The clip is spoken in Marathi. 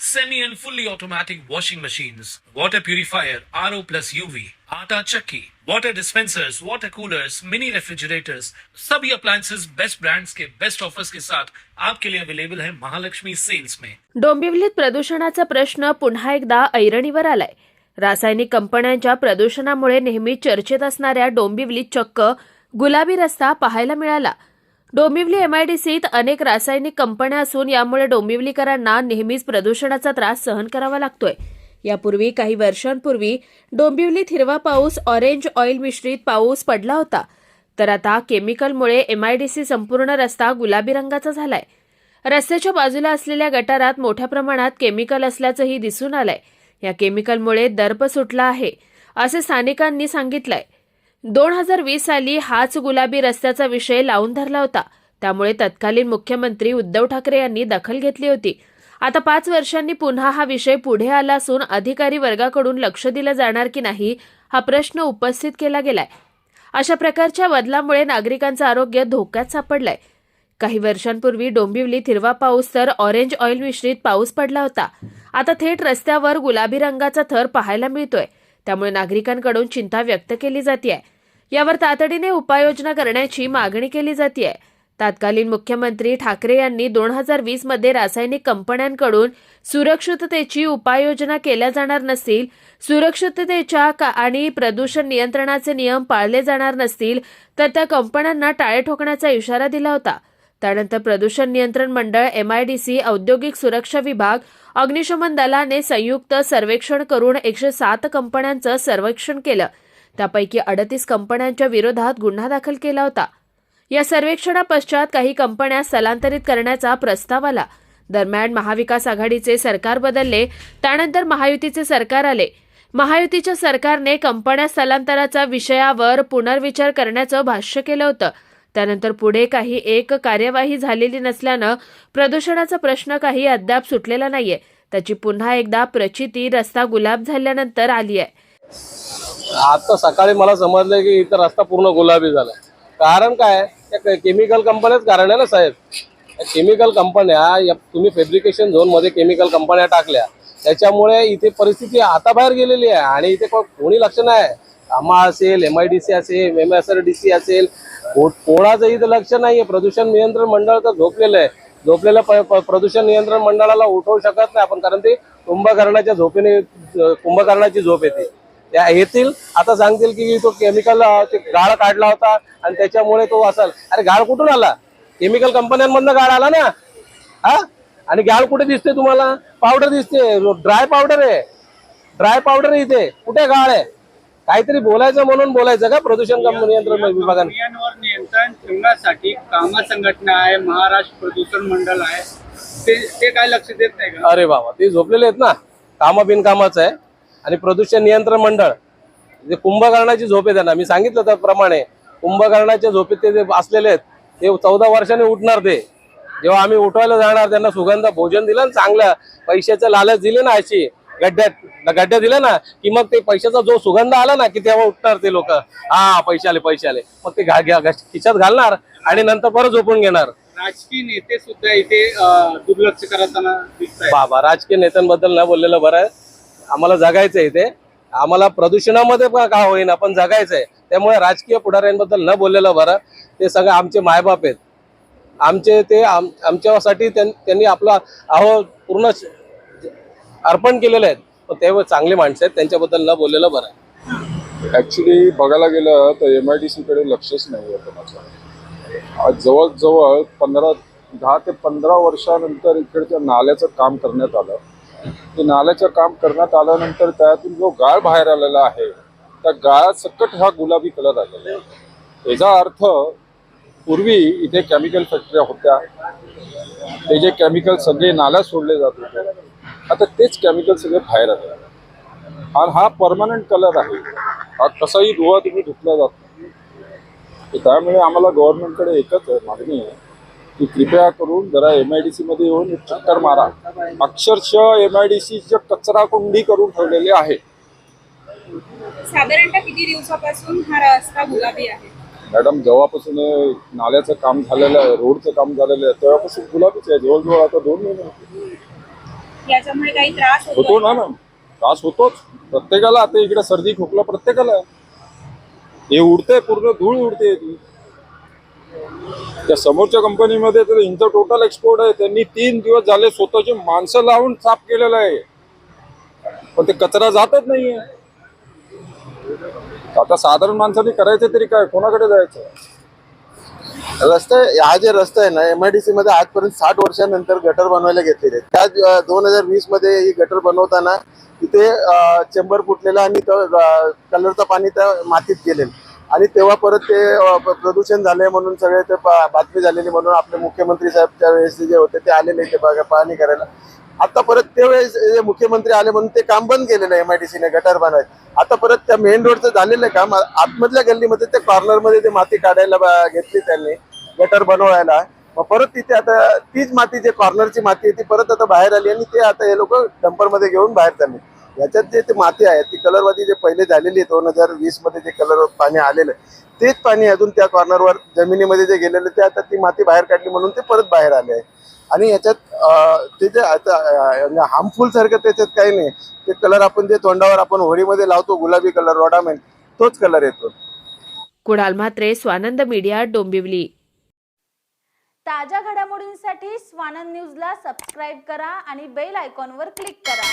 semi and fully automatic washing machines, water purifier, RO plus UV, आटा चक्की, water dispensers, water coolers, mini refrigerators, सभी appliances बेस्ट ब्रांड्स के बेस्ट ऑफर्स के साथ आपके लिए अवेलेबल है महालक्ष्मी सेल्स में डोंबिवलीत प्रदूषणाचा प्रश्न पुन्हा एकदा ऐरणीवर आलाय. रासायनिक कंपन्यांच्या प्रदूषणामुळे नेहमी चर्चेत असणाऱ्या डोंबिवलीत चक्क गुलाबी रस्ता पाहायला मिळाला. डोंबिवली एमआयडीसीत अनेक रासायनिक कंपन्या असून यामुळे डोंबिवलीकरांना नेहमीच प्रदूषणाचा त्रास सहन करावा लागतोय. यापूर्वी काही वर्षांपूर्वी डोंबिवलीत हिरवा पाऊस ऑरेंज ऑइल मिश्रित पाऊस पडला होता. तर आता केमिकलमुळे एमआयडीसी संपूर्ण रस्ता गुलाबी रंगाचा झालाय. रस्त्याच्या बाजूला असलेल्या गटारात मोठ्या प्रमाणात केमिकल असल्याचंही दिसून आलंय. या केमिकलमुळे दर्प सुटला आहे असे स्थानिकांनी सांगितलंय. दोन हजार वीस साली हाच गुलाबी रस्त्याचा विषय लावून धरला होता. त्यामुळे तत्कालीन मुख्यमंत्री उद्धव ठाकरे यांनी दखल घेतली होती. आता पाच वर्षांनी पुन्हा हा विषय पुढे आला असून अधिकारी वर्गाकडून लक्ष दिलं जाणार की नाही हा प्रश्न उपस्थित केला गेलाय. अशा प्रकारच्या बदलामुळे नागरिकांचं आरोग्य धोक्यात सापडलंय. काही वर्षांपूर्वी डोंबिवलीत हिरवा पाऊस तर ऑरेंज ऑइल मिश्रित पाऊस पडला होता. आता थेट रस्त्यावर गुलाबी रंगाचा थर पाहायला मिळतोय. त्यामुळे नागरिकांकडून चिंता व्यक्त केली जाते यावर तातडीने उपाययोजना करण्याची मागणी केली जाते तत्कालीन मुख्यमंत्री ठाकरे यांनी दोन हजार वीसमध्ये रासायनिक कंपन्यांकडून सुरक्षिततेची उपाययोजना केल्या जाणार नसतील सुरक्षिततेच्या का- आणि प्रदूषण नियंत्रणाचे नियम पाळले जाणार नसतील तर त्या कंपन्यांना टाळे ठोकण्याचा इशारा दिला होता. त्यानंतर प्रदूषण नियंत्रण मंडळ एमआयडीसी औद्योगिक सुरक्षा विभाग अग्निशमन दलाने संयुक्त सर्वेक्षण करून एकशे सात कंपन्यांचं सर्वेक्षण केलं. त्यापैकी अडतीस कंपन्यांच्या विरोधात गुन्हा दाखल केला होता. या सर्वेक्षणापश्चात काही कंपन्या स्थलांतरित करण्याचा प्रस्ताव आला. दरम्यान महाविकास आघाडीचे सरकार बदलले त्यानंतर महायुतीचे सरकार आले. महायुतीच्या सरकारने कंपन्या स्थलांतराचा विषयावर पुनर्विचार करण्याचं भाष्य केलं होतं. त्यानंतर पुढे काही एक कार्यवाही झालेली नसल्यानं प्रदूषणाचा प्रश्न काही अद्याप सुटलेला नाहीये. त्याची पुन्हा एकदा प्रचिती रस्ता गुलाब झाल्यानंतर आली आहे. आता सकाळी मला समजलं की इथं रस्ता पूर्ण गुलाबी झाला कारण काय? त्या केमिकल कंपन्याच कारण आहे ना साहेब. केमिकल कंपन्या या तुम्ही फेब्रिकेशन झोनमध्ये केमिकल कंपन्या टाकल्या. त्याच्यामुळे इथे परिस्थिती हाताबाहेर गेलेली आहे आणि इथे कोणी लक्ष नाही आम्हा असेल एम आय डी सी असेल M S R D C असेल कोणाचं इथं लक्ष नाहीये. प्रदूषण नियंत्रण मंडळ तर झोपलेलं आहे. झोपलेलं प्रदूषण नियंत्रण मंडळाला उठवू शकत नाही आपण कारण ते कुंभकर्णाच्या झोपेने कुंभकर्णाची झोप येते. त्या येतील. आता सांगतील की तो केमिकल ते गाळ काढला होता आणि त्याच्यामुळे तो असल. अरे गाळ कुठून आला? केमिकल कंपन्यांमधनं गाळ आला ना? हा? आणि गाळ कुठे दिसते तुम्हाला? पावडर दिसते. ड्राय पावडर आहे. ड्राय पावडर आहे इथे. कुठे गाळ आहे? काहीतरी बोलायचं म्हणून बोलायचं का? प्रदूषण नियंत्रण विभागाने. नियंत्रण ठेवण्यासाठी कामा संघटना आहे महाराष्ट्र प्रदूषण मंडळ आहे. ते ते काय लक्ष देत नाही का? अरे बाबा ते झोपलेले आहेत ना. कामा बिनकामाचं आहे. आणि प्रदूषण नियंत्रण मंडळ जे कुंभकर्णाची झोप आहे त्यांना मी सांगितलं त्याप्रमाणे कुंभकर्णाच्या झोपेत ते जे असलेले आहेत ते चौदा वर्षांनी उठणार ते. जेव्हा आम्ही उठवायला जाणार त्यांना सुगंध भोजन दिलं ना चांगलं पैशाचं लालच दिले ना अशी. गड्ड्यात गड्ड्या दिल्या ना की मग ते पैशाचा जो सुगंध आला ना की तेव्हा उठणार ते लोक. हा पैसे आले पैसे आले मग ते घा- घ्या- खिशात घालणार आणि नंतर परत झोपून घेणार. राजकीय नेते सुद्धा इथे दुर्लक्ष करताना बाबा राजकीय नेत्यांबद्दल न बोललेलं बरं आहे. आम्हाला जगायचं इथे. आम्हाला प्रदूषणामध्ये पण का होईना पण जगायचंय. त्यामुळे राजकीय पुढाऱ्यांबद्दल न बोललेलं बरं ते सगळं आमचे मायबाप आहेत. आमचे ते आम- आमच्यासाठी त्यां- त्यांनी आपला अहो पूर्ण अर्पण केलेले आहेत. पण ते चांगले माणसं आहेत. त्यांच्याबद्दल न बोललेलं बरं आहे. ऍक्च्युली बघायला गेलं तर एम आय डी सीकडे लक्षच नाही आहे कोणाचं जवळजवळ पंधरा दहा ते पंधरा वर्षानंतर इकडच्या नाल्याचं काम करण्यात आलं. ते नाल्याचं काम करण्यात आल्यानंतर त्यातून जो गाळ बाहेर आलेला आहे त्या गाळात सकट हा गुलाबी कलर आलेला आहे. याचा अर्थ पूर्वी इथे केमिकल फॅक्टऱ्या होत्या. ते जे केमिकल सगळे नाल्यात सोडले जात होते. आता तेच केमिकल सगळे बाहेर आले. आणि हा परमनंट कलर आहे. हा कसाही धुवा तुम्ही धुतला जात नाही. त्यामुळे आम्हाला गव्हर्नमेंटकडे एकच मागणी आहे की कृपया करून जरा एम आय डी सी मध्ये येऊन चक्कर मारा. अक्षरशः एम आय डी सीच्या कचरा कुंडी करून ठेवलेली आहे. साधारणतः किती दिवसापासून हा रस्ता गुलाबी आहे? मॅडम जेव्हापासून हे नाल्याचं काम झालेलं आहे रोडचं काम झालेलं आहे तेव्हापासून गुलाबीच आहे. जवळजवळ आता दोन महिने. याच्यामुळे काही त्रास होतो ना मॅम त्रास होतोच. प्रत्येकाला आता इकडे सर्दी खोकला प्रत्येकाला हे उडते पूर्ण धूळ उडते ती. त्या समोरच्या कंपनीमध्ये तर इंचं टोटल एक्सपोर्ट आहे. त्यांनी तीन दिवस झाले स्वतःची माणसं लावून साफ केलेलं आहे. पण ते कचरा जातच नाहीये. आता साधारण माणसाने करायचं तरी काय? कोणाकडे जायचं? रस्ते हा जे रस्ता आहे ना एमआयडीसी मध्ये आजपर्यंत साठ वर्षानंतर गटर बनवायला घेतलेले त्या दोन हजार वीसमध्ये ही गटर बनवताना तिथे चेंबर फुटलेला आणि कलरचं पाणी त्या मातीत गेलेलं. आणि तेव्हा परत ते प्रदूषण झालंय म्हणून सगळे ते बातमी झालेली म्हणून आपले मुख्यमंत्री साहेब त्यावेळेस जे होते ते आलेले ते बघा पाहणी करायला. आता परत त्यावेळेस मुख्यमंत्री आले म्हणून ते काम बंद केलेलं आहे एमआयडीसीने गटर बनवायचं आता परत त्या मेन रोडचं झालेलं आहे काम. आतमधल्या गल्लीमध्ये ते कॉर्नरमध्ये ते माती काढायला बा- घेतली त्यांनी गटर बनवायला. मग परत तिथे आता तीच माती जे कॉर्नरची माती आहे ती परत आता बाहेर आली आणि ते आता हे लोक डंपरमध्ये घेऊन बाहेर चालले. याच्यात जे ते माती आहे ती कलरवादी जे पहिले झालेली आहे दोन हजार वीसमध्ये जे कलर पाणी आलेलं आहे तेच पाणी अजून त्या कॉर्नरवर जमिनीमध्ये जे गेलेलं ते आता ती माती बाहेर काढली म्हणून ते परत बाहेर आले आहे. आणि याच्यात ते जे आता हार्मफुल सारखं त्याच्यात काही नाही. ते कलर आपण जे तोंडावर आपण होळीमध्ये लावतो गुलाबी कलर रोडामेन तोच कलर येतो. कुणाल म्हात्रे स्वानंद मीडिया डोंबिवली. ताज्या घडामोडींसाठी स्वानंद न्यूजला सबस्क्राईब करा आणि बेल आयकॉनवर क्लिक करा.